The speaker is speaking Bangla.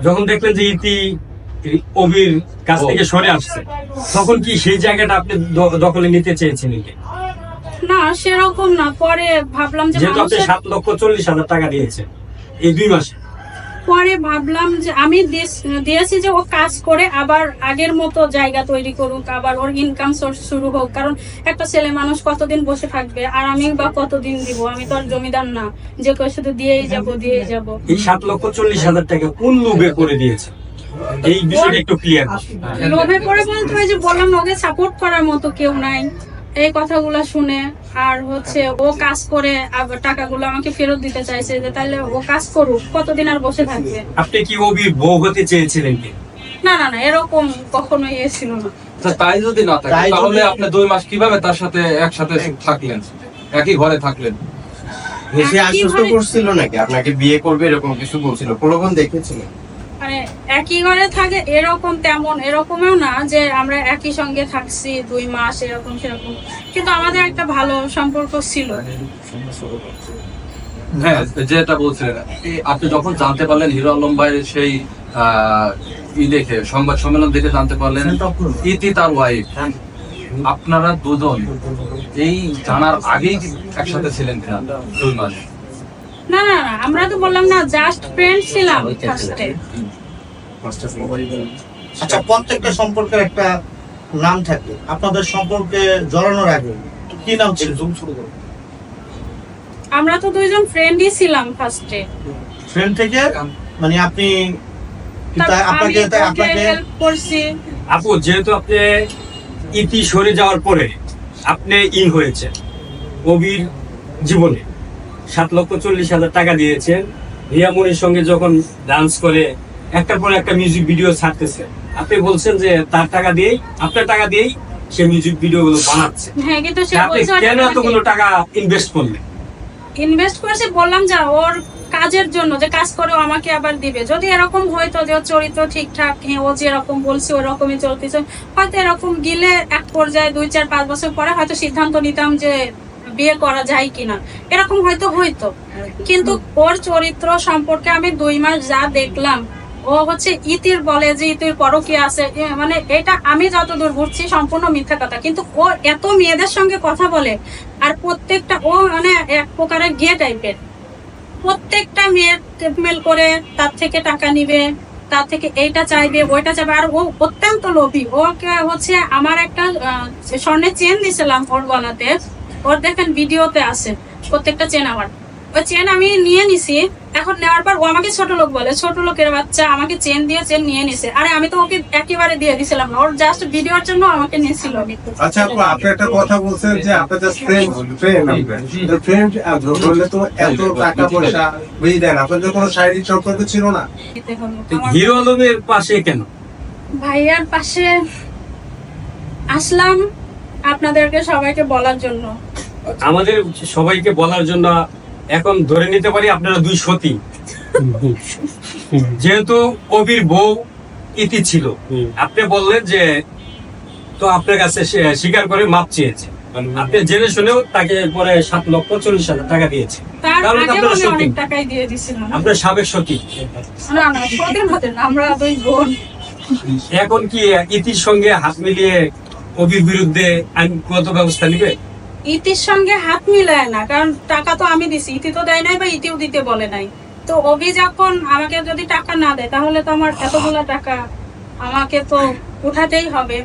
যখন দেখলেন যে ইতি অবির কাছ থেকে সরে আসছে তখন কি সেই জায়গাটা আপনি দখলে নিতে চেয়েছিলেন কি? না সেরকম না পরে ভাবলাম যে যেহেতু আপনি সাত লক্ষ চল্লিশ হাজার টাকা দিয়েছে এই দুই মাসে পরে ভাবলাম যে আমি দিয়েছি যে ও কাজ করে আবার আগের মতো জায়গা তৈরি করুক আবার ওর ইনকাম সোর্স শুরু হোক। কারণ একটা ছেলে মানুষ কতদিন বসে থাকবে আর আমি বা কতদিন দিব? আমি তো আর জমিদার না। যে কেউ শুধু দিয়েই যাব দিয়েই যাব। এই সাত লক্ষ চল্লিশ হাজার টাকা কোন লোভে করে দিয়েছে? এই বিষয়টা একটু ক্লিয়ার লোভে করে বলতে হয় যে বললাম ওকে সাপোর্ট করার মতো কেউ নাই। এই কথাগুলো শুনে আর হচ্ছে ও কাজ করে টাকাগুলো আমাকে ফেরত দিতে চাইছে যে তাহলে ও কাজ করুক কতদিন আর বসে থাকবে? আপনি কি অবির বউ হতে চেয়েছিলেন কি? না না না এরকম কখনো ইয়ে ছিল না। আচ্ছা, তাই যদি না থাকে তাহলে আপনি দুই মাস কীভাবে তার সাথে একসাথে থাকলেন? একই ঘরে থাকলেন? সে আশ্বস্ত করছিল নাকি? আপনাকে বিয়ে করবে এরকম কিছু বলছিল? প্রলোভন দেখেছিল? মানে একই ঘরে থাকে এরকম তেমন এরকমও না যে আমরা একই সঙ্গে থাকছি দুই মাস এরকম সেরকম। কিন্তু আমাদের একটা ভালো সম্পর্ক ছিল। হ্যাঁ যেটা বলছিলেন আপনি যখন জানতে পারলেন হিরো আলম ভাইয়ের সেই আহ, ই দেখে সংবাদ সম্মেলন দেখে জানতে পারলেন ইতি তার ওয়াইফ আপনারা দুজন এই জানার আগেই একসাথে ছিলেন কিনা? দুই মাস। না না না আমরা তো বললাম না জাস্ট ফ্রেন্ড ছিলাম ফার্স্টে আচ্ছা প্রত্যেকটা সম্পর্কের একটা নাম থাকে আপনাদের সম্পর্কে জড়ানোর আগে কি নাম ছিল? আমরা তো দুইজন ফ্রেন্ডই ছিলাম ফার্স্টে ফ্রেন্ড থেকে? মানে আপনি আপনাকে আপনাকে করছি। আপু যেহেতু আপনি ইতি সরে যাওয়ার পরে আপনি ইন হয়েছে কবির জীবনে। সাত লক্ষ চল্লিশ হাজার টাকা দিয়েছেন। রিয়ামনির সঙ্গে যখন ডান্স করে একটার পর একটা মিউজিক ভিডিও ছাড়তেছে। আপনি বলছেন যে তার টাকা দিয়েই আপনার টাকা দিয়েই সে মিউজিক ভিডিও গুলো বানাচ্ছে। হ্যাঁ কিন্তু সে আপনি কেন এতগুলো টাকা ইনভেস্ট করলেন? ইনভেস্ট করেছে বললাম যা ওর কাজের জন্য যে কাজ করে আমাকে আবার দিবে। যদি এরকম হইতো যে চরিত্র ঠিকঠাক হ্যাঁ ও যেরকম বলছে ওরকমই চলতেছে। হয়তো এরকম গিলে এক পর্যায়ে দুই চার পাঁচ বছর পরে হয়তো সিদ্ধান্ত নিতাম যে বিয়ে করা যায় কিনা। এরকম হয়তো হইতো। কিন্তু ওর চরিত্র সম্পর্কে আমি দুই মাস যা দেখলাম ও হচ্ছে ইতির বলে যে ইতির পরকি আছে। মানে এটা আমি যতদূর বুঝছি সম্পূর্ণ মিথ্যা কথা। কিন্তু ও এত মেয়েদের সঙ্গে কথা বলে, আর প্রত্যেকটা, ও মানে এক প্রকারের গে টাইপের। প্রত্যেকটা মেয়ের মেল করে, তার থেকে টাকা নিবে, তার থেকে এইটা চাইবে, ওইটা চাইবে, আর ও অত্যন্ত লোভী। ওকে হচ্ছে আমার একটা স্বর্ণের চেন দিয়েছিলাম ওর বানাতে ওর দেখেন ভিডিওতে আছে, প্রত্যেকটা চেন আমার। ওই চেন আমি নিয়ে নিছি। এখন নেওয়ার পর ও আমাকে ছোট লোক বলে ছোট লোকের বাচ্চা আমাকে চেন দিয়ে চেন নিয়ে নিছে। আরে আমি তো ওকে একেবারে দিয়ে দিছিলাম না ওর জাস্ট ভিডিওর জন্য আমাকে নিয়েছিল। আচ্ছা আপু আপনি একটা কথা বলছেন যে আপনার জাস্ট ফ্রেন্ড ফ্রেন্ড ফ্রেন্ড ধরলে তো এত টাকা পয়সা বুঝি দেন। আপনাদের কোনো শারীরিক সম্পর্ক ছিল না। হিরো আলমের পাশে কেন? ভাইয়ার পাশে আসলাম আপনাদেরকে সবাইকে বলার জন্য। আমাদের সবাইকে বলার জন্য এখন ধরে নিতে পারি আপনারা দুই সতী। যেহেতু কবির বউ ইতি ছিল আপনি বললেন যে তো আপনার কাছে স্বীকার করে মাপ চেয়েছে। আপনি জেনে শুনেও তাকে পরে সাত লক্ষ চল্লিশ হাজার টাকা দিয়েছে। আপনারা সতী। সাবেক সতী। আমরা দুই বোন। এখন কি ইতির সঙ্গে হাত মিলিয়ে কবির বিরুদ্ধে আইনগত ব্যবস্থা নিবে? ইতির সঙ্গে হাত মিলায় না, কারণ টাকা তো আমি দিছি, ইতি তো দেয় নাই বা ইতিও দিতে বলে নাই। তো অভি যখন আমাকে যদি টাকা না দেয়, তাহলে তো আমার এতগুলো টাকা আমাকে তো উঠাতেই হবে।